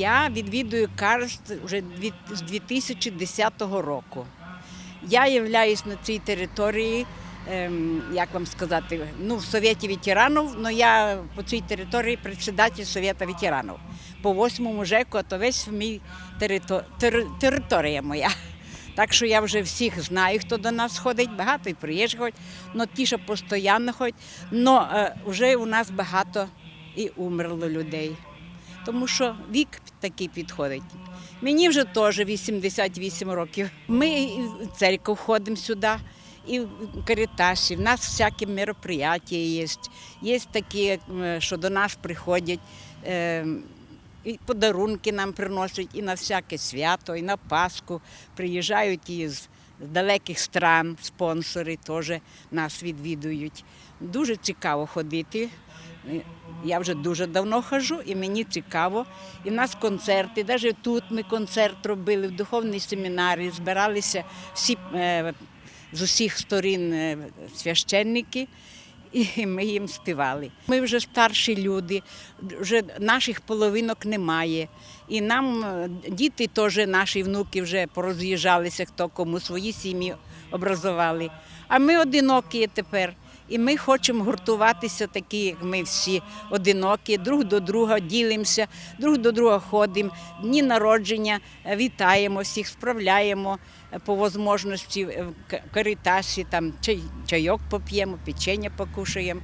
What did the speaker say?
Я відвідую Карст вже з 2010 року. Я являюсь на цій території, ем, як вам сказати, ну, в Совєті ветеранів, але я по цій території председатель Совєта ветеранів. По восьмому ЖЕКу, а то весь мій терито- тер- територія моя. Так що я вже всіх знаю, хто до нас ходить, багато і приїжджих ходять, але ті, що постійно ходять, але вже у нас багато і умерло людей. Тому що вік такий підходить. Мені вже теж 88 років. Ми в церкву ходимо сюди, і в карітасі. В нас всякі мероприятия є. Є такі, що до нас приходять. е, І подарунки нам приносять і на всяке свято, і на Пасху. Приїжджають із далеких стран, спонсори теж нас відвідують. Дуже цікаво ходити. Я вже дуже давно хожу, і мені цікаво. І в нас концерти, навіть тут ми концерт робили в духовній семінарі, збиралися всі е, з усіх сторін е, священники. І ми їм співали. Ми вже старші люди, вже наших половинок немає. І нам е, діти теж, наші внуки вже пороз'їжджалися, хто кому свої сім'ї образували. А ми одинокі тепер. І ми хочемо гуртуватися, такі, як ми всі одинокі, друг до друга ділимося, друг до друга ходимо, дні народження, е, вітаємо всіх, справляємо е, по можливості в Каритасі, там чай, чайок поп'ємо, печення покушаємо.